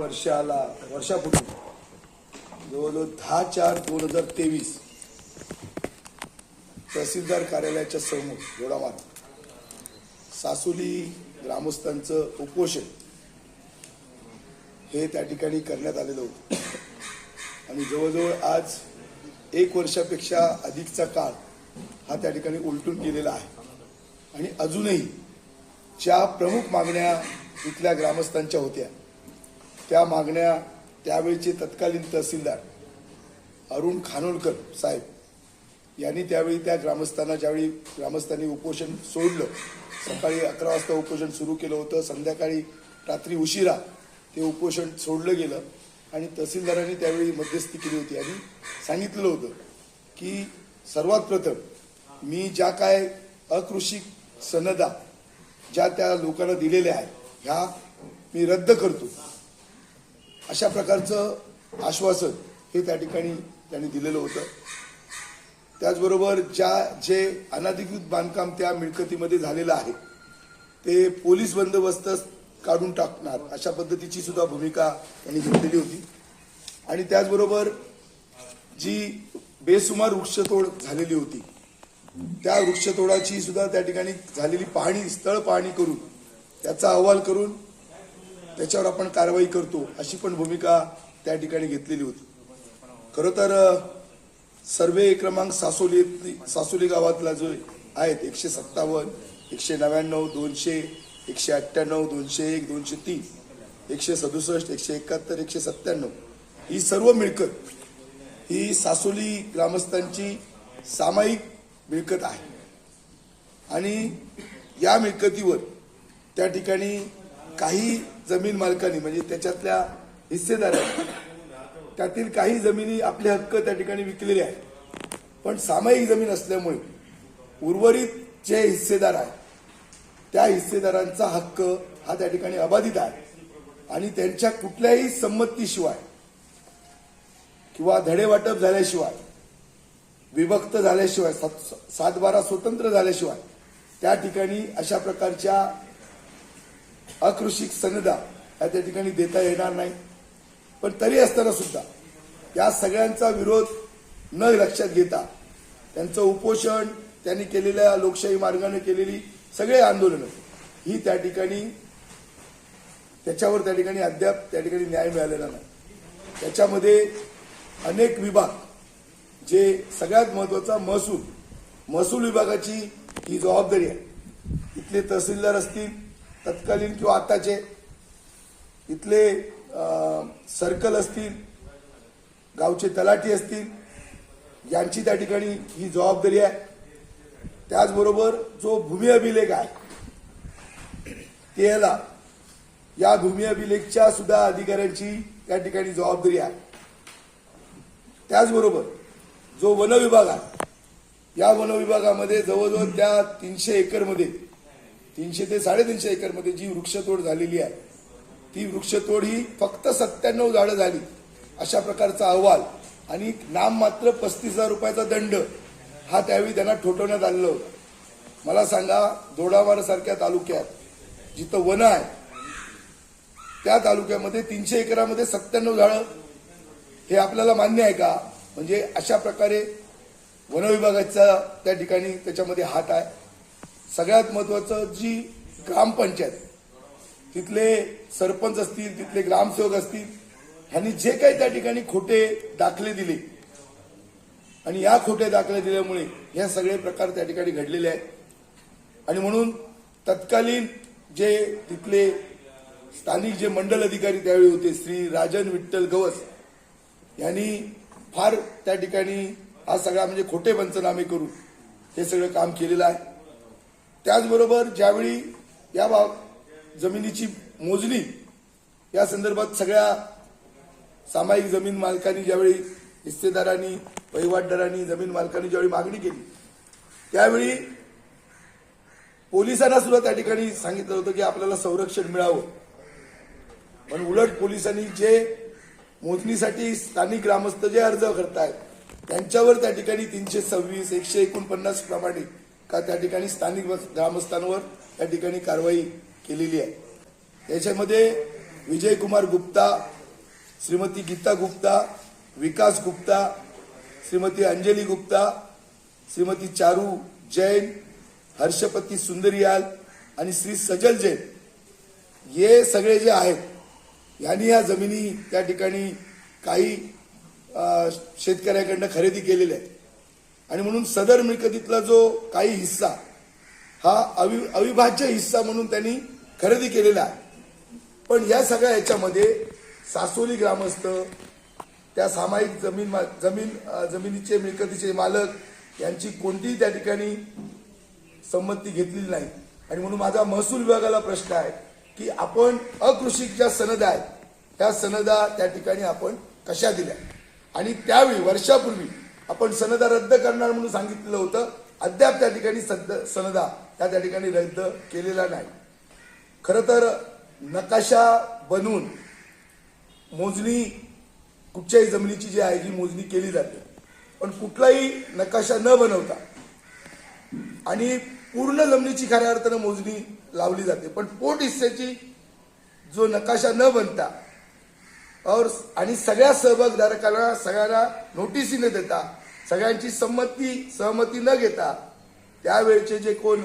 वर्षाला वर्षापूर्वी जवळजवळ दहा चार दोन हजार तेवीस. तहसीलदार कार्यालयाच्या समोर जोडावात सासुली ग्रामस्थांचं उपोषण. हे त्या ठिकाणी करण्यात आलेलं होतं. आणि जवळजवळ आज एक वर्षापेक्षा अधिकचा काळ हा त्या ठिकाणी उलटून गेलेला आहे. आणि अजूनही ज्या प्रमुख मागण्या इथल्या ग्रामस्थांच्या होत्या त्या मागण्या त्यावेळचे तत्कालीन तहसीलदार अरुण खानोलकर साहेब यांनी त्यावेळी त्या ग्रामस्थांना ज्यावेळी ग्रामस्थांनी उपोषण सोडलं सकाळी अकरा वाजता उपोषण सुरू केलं होतं संध्याकाळी रात्री उशिरा ते उपोषण सोडलं गेलं आणि तहसीलदारांनी त्यावेळी मध्यस्थी केली होती आणि सांगितलेलं होतं की सर्वात प्रथम मी ज्या काय अकृषिक सनदा ज्या त्या लोकांना दिलेल्या आहेत ह्या मी रद्द करतो. अशा प्रकारचं आश्वासन हे त्या ठिकाणी त्यांनी दिलेलं होतं. त्याचबरोबर ज्या जे अनाधिकृत बांधकाम त्या मिळकतीमध्ये झालेलं आहे ते पोलीस बंदोबस्त काढून टाकणार अशा पद्धतीची सुद्धा भूमिका त्यांनी घेतलेली होती. आणि त्याचबरोबर जी बेसुमार वृक्षतोड झालेली होती त्या वृक्षतोडाची सुद्धा त्या ठिकाणी झालेली पाहणी स्थळ पाहणी करून त्याचा अहवाल करून त्याच्यावर आपण कारवाई करतो अशी पण भूमिका त्या ठिकाणी घेतलेली होती. खरं तर सर्वे क्रमांक सासोली सासोली गावातला जो आहेत एकशे सत्तावन्न एकशे नव्याण्णव दोनशे एकशे अठ्ठ्याण्णव दोनशे एक दोनशे तीन एकशे सदुसष्ट एकशे एकाहत्तर एकशे सत्त्याण्णव ही सर्व मिळकत ही सासोली ग्रामस्थांची सामायिक मिळकत आहे. आणि या मिळकतीवर त्या ठिकाणी काही जमीन मालकांनी म्हणजे त्याच्यातल्या हिस्सेदारांनी त्यातील काही जमिनी आपले हक्क त्या ठिकाणी विकलेले आहेत. पण सामायिक जमीन असल्यामुळे उर्वरित जे हिस्सेदार आहेत त्या हिस्सेदारांचा हक्क हा त्या ठिकाणी अबाधित आहे. आणि त्यांच्या कुठल्याही संमतीशिवाय किंवा धडे वाटप झाल्याशिवाय विभक्त झाल्याशिवाय सात सात बारा स्वतंत्र झाल्याशिवाय त्या ठिकाणी अशा प्रकारच्या अकृषिक सनदा या त्या ठिकाणी देता येणार नाही. पण तरी असताना सुद्धा या सगळ्यांचा विरोध न लक्षात घेता त्यांचं उपोषण त्यांनी केलेल्या लोकशाही मार्गाने केलेली सगळे आंदोलनं ही त्या ठिकाणी त्याच्यावर त्या ठिकाणी अद्याप त्या ठिकाणी न्याय मिळालेला नाही. त्याच्यामध्ये अनेक विभाग जे सगळ्यात महत्त्वाचा महसूल महसूल विभागाची ही जबाबदारी आहे. इथले तहसीलदार असतील तत्कालीन किंवा आताचे इथले सर्कल असतील गावचे तलाठी असतील यांची त्या ठिकाणी ही जबाबदारी आहे. त्याचबरोबर जो भूमी अभिलेख आहे त्याला या भूमी अभिलेखच्या सुद्धा अधिकाऱ्यांची त्या ठिकाणी जबाबदारी आहे. त्याचबरोबर जो वन विभाग आहे या वन विभागामध्ये जवळजवळ त्या तीनशे एकरमध्ये तीनशे ते साडेतीनशे एकरमध्ये जी वृक्षतोड झालेली आहे ती वृक्षतोड ही फक्त सत्त्याण्णव झाडं झाली अशा प्रकारचा अहवाल. आणि नाम मात्र पस्तीस हजार रुपयाचा दंड हा त्यावेळी त्यांना ठोठवण्यात आलेला होता. मला सांगा दोडामार सारख्या तालुक्यात जिथं वन आहे त्या तालुक्यामध्ये तीनशे एकरामध्ये सत्त्याण्णव झाडं हे आपल्याला मान्य आहे का? म्हणजे अशा प्रकारे वनविभागाचा त्या ठिकाणी त्याच्यामध्ये हात आहे. सगळ्यात महत्वाचं जी ग्रामपंचायत तिथले सरपंच असतील तिथले ग्रामसेवक असतील ह्यांनी जे काही त्या ठिकाणी खोटे दाखले दिले आणि या खोटे दाखले दिल्यामुळे हे सगळे प्रकार त्या ठिकाणी घडलेले आहेत. आणि म्हणून तत्कालीन जे तिथले स्थानिक जे मंडल अधिकारी त्यावेळी होते श्री राजन विठ्ठल गवस यांनी फार त्या ठिकाणी हा सगळा म्हणजे खोटे पंचनामे करून हे सगळं काम केलेलं आहे. त्याचबरोबर ज्यावेळी या बाब जमिनीची मोजणी या संदर्भात सगळ्या सामायिक जमीन मालकांनी ज्यावेळी हिस्सेदारांनी वहिवाटदारांनी जमीन मालकांनी ज्यावेळी मागणी केली त्यावेळी पोलिसांना सुद्धा त्या ठिकाणी सांगितलं होतं की आपल्याला संरक्षण मिळावं. पण उलट पोलिसांनी जे मोजणीसाठी स्थानिक ग्रामस्थ जे अर्ज करतायत त्यांच्यावर त्या ठिकाणी तीनशे सव्वीस एकशे एकोणपन्नास प्रमाणे का त्या ठिकाणी स्थानिक ग्रामस्थांवर त्या ठिकाणी कारवाई केलेली आहे. त्याच्यामध्ये विजय कुमार गुप्ता श्रीमती गीता गुप्ता विकास गुप्ता श्रीमती अंजली गुप्ता श्रीमती चारू जैन हर्षपती सुंदरियाल आणि श्री सजल जैन हे सगळे जे आहेत यांनी या जमिनी त्या ठिकाणी काही शेतकऱ्याकडनं खरेदी केलेल्या आहेत. आणि म्हणून सदर मिळकतीतला जो काही हिस्सा हा अवि अविभाज्य हिस्सा म्हणून त्यांनी खरेदी केलेला आहे. पण या सगळ्या याच्यामध्ये सासोली ग्रामस्थ त्या सामायिक जमीन मा- जमीन जमिनीचे मिळकतीचे मालक यांची कोणतीही त्या ठिकाणी संमती घेतलेली नाही. आणि म्हणून माझा महसूल विभागाला प्रश्न आहे की आपण अकृषिक ज्या सनदा आहेत त्या सनदा त्या ठिकाणी आपण कशा दिल्या? आणि त्यावेळी वर्षापूर्वी आपण सनदा रद्द करणार म्हणून सांगितलेलं होतं. अद्याप त्या ठिकाणी सद सनदा त्या त्या ठिकाणी रद्द केलेला नाही. खरं तर नकाशा बनवून मोजणी कुठच्याही जमिनीची जी आहे ही मोजणी केली जाते. पण कुठलाही नकाशा न बनवता आणि पूर्ण जमिनीची खऱ्या अर्थानं मोजणी लावली जाते. पण पोट हिस्सेची जो नकाशा न बनता और आणि सगळ्या सहभागधारकांना सगळ्यांना नोटीसी न देता सगळ्यांची संमती सहमती न घेता त्यावेळचे जे कोण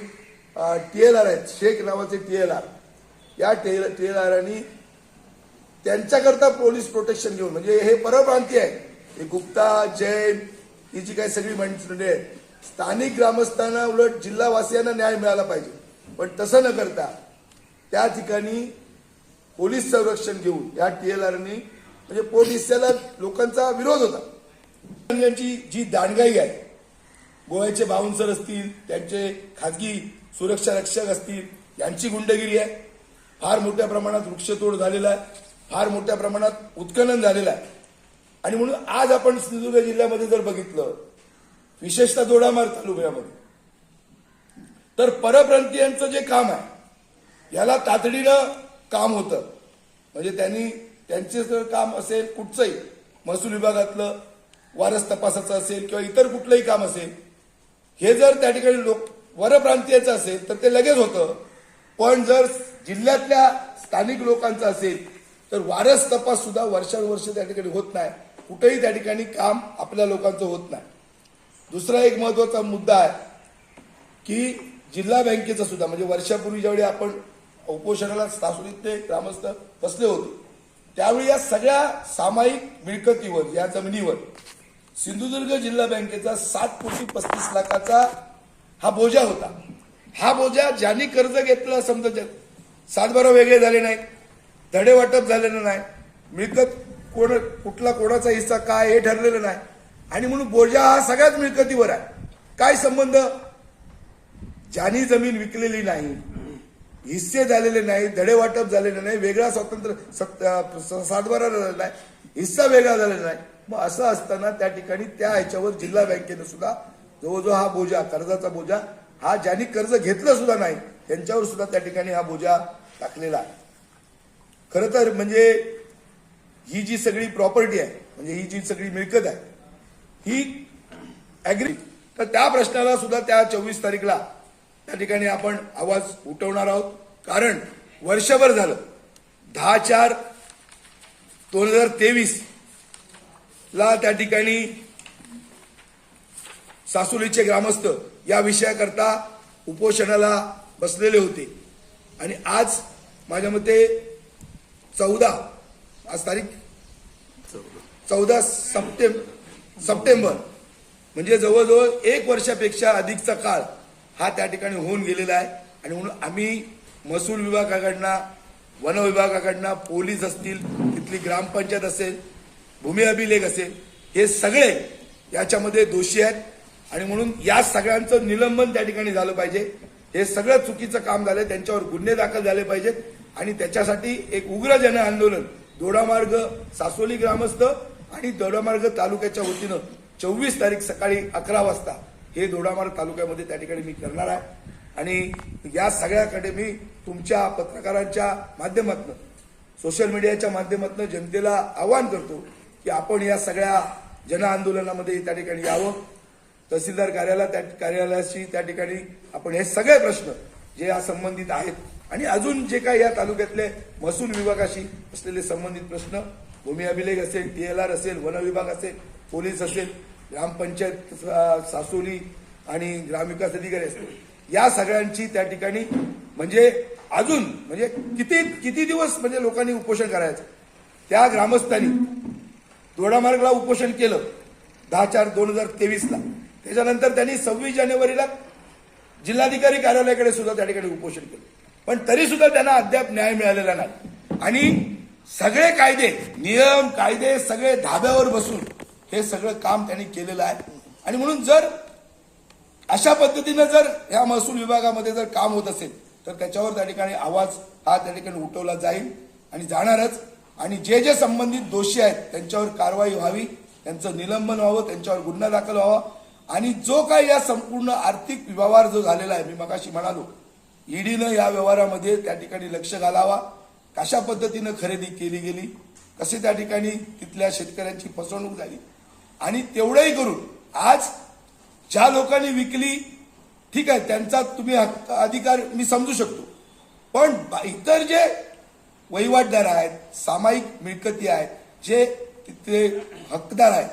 टी एल आर आहेत शेख नावाचे टी एल आर या टी एल आरांनी त्यांच्याकरता पोलीस प्रोटेक्शन घेऊन म्हणजे हे परप्रांतीय आहे. हे गुप्ता जैन ही जी काही सगळी मंडळी आहेत स्थानिक ग्रामस्थांना उलट जिल्हावासियांना न्याय मिळाला पाहिजे. पण तसं न करता त्या ठिकाणी पोलीस संरक्षण घेऊन या टी एल आरनी म्हणजे पोट लोकांचा विरोध होता. यांची जी दांडगाई आहे गोव्याचे बाउन्सर असतील त्यांचे खाजगी सुरक्षा रक्षक असतील यांची गुंडगिरी आहे. फार मोठ्या प्रमाणात वृक्षतोड झालेला आहे फार मोठ्या प्रमाणात उत्खनन झालेलं आहे. आणि म्हणून आज आपण सिंधुदुर्ग जिल्ह्यामध्ये जर बघितलं विशेषतः दोडामार तालुक्यामध्ये तर परप्रांतीयांचं जे काम आहे याला तातडीनं काम होतं. म्हणजे त्यांनी त्यांचे जर काम असेल कुठचंही महसूल विभागातलं वारस तपासाचं असेल किंवा इतर कुठलंही काम असेल हे जर त्या ठिकाणी लोक वरप्रांतीयाचं असेल तर ते लगेच होतं. पण जर जिल्ह्यातल्या स्थानिक लोकांचं असेल तर वारस तपास सुद्धा वर्षानुवर्ष त्या ठिकाणी होत नाही. कुठेही त्या ठिकाणी काम आपल्या लोकांचं होत नाही. दुसरा एक महत्त्वाचा मुद्दा आहे की जिल्हा बँकेचा सुद्धा म्हणजे वर्षापूर्वी ज्यावेळी आपण उपोषणाला सासुरीतले ग्रामस्थ बसले होते त्यावेळी या सगळ्या सामायिक मिळकतीवर या जमिनीवर सिंधुदुर्ग जिल्हा बँकेचा सात कोटी पस्तीस लाखाचा हा बोजा होता. हा बोजा ज्यांनी कर्ज घेतलं समजा सातबारा वेगळे झाले नाहीत धडे वाटप झालेलं नाही मिळकत कोण कुठला कोणाचा हिस्सा काय हे ठरलेलं नाही. आणि म्हणून बोजा हा सगळ्याच मिळकतीवर आहे. काय संबंध? ज्यांनी जमीन विकलेली नाही हिस्से झालेले नाही धडे वाटप झालेले नाही वेगळा स्वातंत्र्य सातबारा झालेला नाही हिस्सा वेगळा झालेला नाही. मग असं असताना त्या ठिकाणी त्या ह्याच्यावर जिल्हा बँकेनं सुद्धा जवळजवळ हा बोजा कर्जाचा बोजा हा ज्यांनी कर्ज घेतलं सुद्धा नाही त्यांच्यावर सुद्धा त्या ठिकाणी हा बोजा टाकलेला आहे. खरं तर म्हणजे ही जी सगळी प्रॉपर्टी आहे म्हणजे ही जी सगळी मिळकत आहे ही ऍग्री तर त्या प्रश्नाला सुद्धा त्या चोवीस तारीखला त्या ठिकाणी आपण आवाज उठवणार आहोत. कारण वर्षभर झालं दहा चार दोन हजार तेवीस ला त्या ठिकाणी सासुलीचे ग्रामस्थ या विषयाकरता उपोषणाला बसलेले होते. आणि आज माझ्या मते चौदा आज तारीख चौदा सप्टेंबर सप्टेंबर म्हणजे जवळजवळ एक वर्षापेक्षा अधिकचा काळ हा त्या ठिकाणी होऊन गेलेला आहे. आणि म्हणून आम्ही महसूल विभागाकडनं वन विभागाकडनं पोलीस असतील तिथली ग्रामपंचायत असेल भूमी अभिलेख असेल हे सगळे याच्यामध्ये दोषी आहेत. आणि म्हणून या सगळ्यांचं निलंबन त्या ठिकाणी झालं पाहिजे. हे सगळं चुकीचं काम झालं त्यांच्यावर गुन्हे दाखल झाले पाहिजेत. आणि त्याच्यासाठी एक उग्र जन आंदोलन दोडामार्ग सासोली ग्रामस्थ आणि दोडामार्ग तालुक्याच्या वतीनं चोवीस तारीख सकाळी अकरा वाजता हे दोडामार्ग तालुक्यामध्ये त्या ठिकाणी मी करणार आहे. आणि या सगळ्याकडे मी तुमच्या पत्रकारांच्या माध्यमातून सोशल मीडियाच्या माध्यमातून जनतेला आवाहन करतो की आपण या सगळ्या जन आंदोलनामध्ये त्या ठिकाणी यावं. तहसीलदार कार्यालय त्या कार्यालयाशी त्या ठिकाणी आपण हे सगळे प्रश्न जे या संबंधित आहेत आणि अजून जे काही या तालुक्यातले महसूल विभागाशी असलेले संबंधित प्रश्न भूमी अभिलेख असेल टीएलआर एल आर असेल वन विभाग असेल पोलीस असेल ग्रामपंचायत सासोली आणि ग्रामविकास अधिकारी असतील या सगळ्यांची त्या ठिकाणी म्हणजे अजून म्हणजे किती किती दिवस म्हणजे लोकांनी उपोषण करायचं? त्या ग्रामस्थांनी दोडामार्गला उपोषण केलं. दहा चार दोन हजार तेवीसला. त्याच्यानंतर त्यांनी सव्वीस जानेवारीला जिल्हाधिकारी कार्यालयाकडे सुद्धा त्या ठिकाणी उपोषण केलं. पण तरी सुद्धा त्यांना अद्याप न्याय मिळालेला नाही. आणि सगळे कायदे नियम कायदे सगळे धाब्यावर बसून हे सगळं काम त्यांनी केलेलं आहे. आणि म्हणून जर अशा पद्धतीनं जर या महसूल विभागामध्ये जर काम होत असेल तर त्याच्यावर त्या ठिकाणी आवाज हा त्या ठिकाणी उठवला जाईल. आणि जाणारच आणि जे जे संबंधित दोषी आहेत त्यांच्यावर कारवाई व्हावी त्यांचं निलंबन व्हावं त्यांच्यावर गुन्हा दाखल व्हावा. आणि जो काही या संपूर्ण आर्थिक व्यवहार जो झालेला आहे मी मगाशी म्हणालो ईडीनं या व्यवहारामध्ये त्या ठिकाणी लक्ष घालावा. कशा पद्धतीनं खरेदी केली गेली कसे त्या ठिकाणी तिथल्या शेतकऱ्यांची फसवणूक झाली. आणि तेवढंही करून आज ज्या लोकांनी विकली ठीक आहे त्यांचा तुम्ही हक्क अधिकार मी समजू शकतो. पण इतर जे वहिवाटदार आहेत सामायिक मिळकती आहेत जे तिथले हकदार आहेत.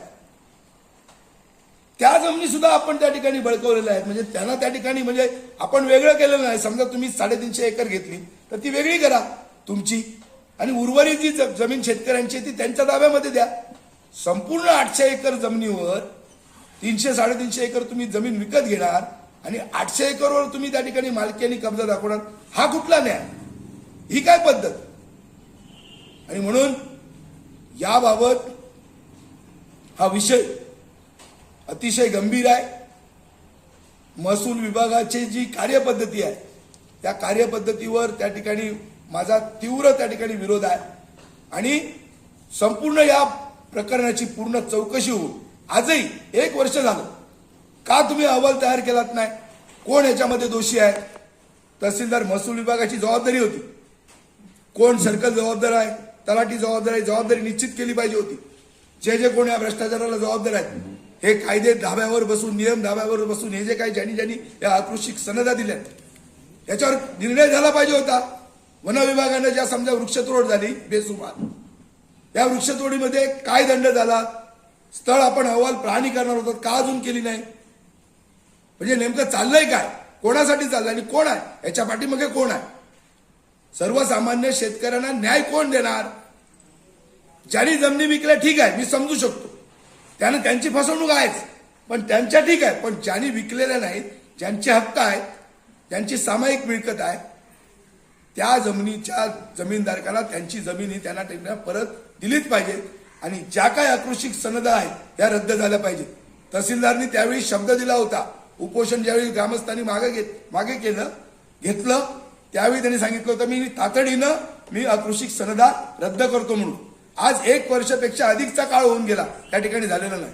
त्या जमिनी सुद्धा आपण त्या ठिकाणी बळकवलेल्या आहेत. म्हणजे त्यांना त्या ठिकाणी म्हणजे आपण वेगळं केलेलं नाही. समजा तुम्ही साडेतीनशे एकर घेतली तर ती वेगळी करा तुमची. आणि उर्वरित जी जमीन शेतकऱ्यांची ती त्यांच्या ताब्यामध्ये द्या. संपूर्ण आठशे एकर जमिनीवर तीनशे साडेतीनशे एकर तुम्ही जमीन विकत घेणार आणि आठशे एकरवर तुम्ही त्या ठिकाणी मालकी आणि कब्जा दाखवणार. हा कुठला न्याय? ही काय पद्धत? आणि म्हणून याबाबत हा विषय अतिशय गंभीर आहे. महसूल विभागाची जी कार्यपद्धती आहे त्या कार्यपद्धतीवर त्या ठिकाणी माझा तीव्र त्या ठिकाणी विरोध आहे. आणि संपूर्ण या प्रकरणाची पूर्ण चौकशी होऊन आजही एक वर्ष झालं. का तुम्ही अहवाल तयार केलात नाही? कोण याच्यामध्ये दोषी आहे? तहसीलदार महसूल विभागाची जबाबदारी होती. कोण सर्कल जबाबदार आहे? तलाठी जबाबदारी जबाबदारी निश्चित केली पाहिजे होती. जे जे कोण या भ्रष्टाचाराला जबाबदार आहेत हे कायदे धाब्यावर बसून नियम धाब्यावर बसून हे जे काही ज्यांनी ज्यांनी या आकृषिक सनदा दिल्या याच्यावर निर्णय झाला पाहिजे होता. वन विभागानं ज्या समजा वृक्षतोड झाली बेसुमार. या वृक्षतोडीमध्ये काय दंड झाला? स्थळ आपण अहवाल प्राणी करणार होतो का अजून केली नाही? म्हणजे नेमकं चाललंय काय? कोणासाठी चाललंय आणि कोण आहे? याच्या पाठीमागे कोण आहे? सर्वसामान्य शेतकऱ्यांना न्याय कोण देणार? ज्यांनी जमिनी विकल्या ठीक आहे मी समजू शकतो. त्यानं त्यांची फसवणूक आहेच. पण त्यांच्या ठीक आहे पण ज्यांनी विकलेल्या नाहीत ज्यांचे हक्क आहेत ज्यांची सामायिक मिळकत आहे त्या जमिनीच्या जमीनधारकाला त्यांची जमीन ही त्यांना त्यांना परत दिलीच पाहिजे. आणि ज्या काय आकृषिक सनदा आहेत त्या रद्द झाल्या पाहिजेत. तहसीलदारनी त्यावेळी शब्द दिला होता. उपोषण ज्यावेळी ग्रामस्थांनी मागे घेत मागे केलं घेतलं त्यावेळी त्यांनी सांगितलं होतं मी तातडीनं मी आकृषिक सनदा रद्द करतो म्हणून. आज एक वर्षापेक्षा अधिकचा काळ होऊन गेला त्या ठिकाणी झालेला नाही.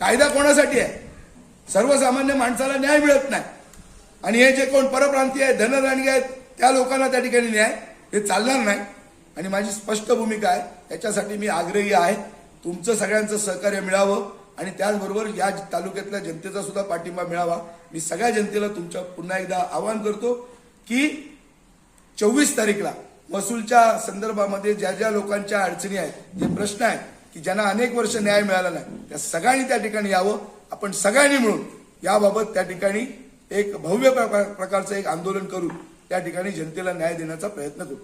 कायदा कोणासाठी आहे? सर्वसामान्य माणसाला न्याय मिळत नाही. आणि हे जे कोण परप्रांतीय आहेत धनराणी आहेत त्या लोकांना त्या ठिकाणी न्याय हे चालणार नाही. आणि माझी स्पष्ट भूमिका आहे त्याच्यासाठी मी आग्रही आहे तुमचं सगळ्यांचं सहकार्य मिळावं. आणि त्याचबरोबर या तालुक्यातल्या जनतेचा सुद्धा पाठिंबा मिळावा. मी सगळ्या जनतेला तुमच्या पुन्हा एकदा आवाहन करतो की चोवीस तारीखला महसूलच्या संदर्भामध्ये ज्या ज्या लोकांच्या अडचणी आहेत जे प्रश्न आहेत की ज्यांना अनेक वर्ष न्याय मिळाला नाही त्या सगळ्यांनी त्या ठिकाणी यावं. आपण सगळ्यांनी मिळून याबाबत त्या ठिकाणी एक भव्य प्रकारचं एक आंदोलन करून त्या ठिकाणी जनतेला न्याय देण्याचा प्रयत्न करू.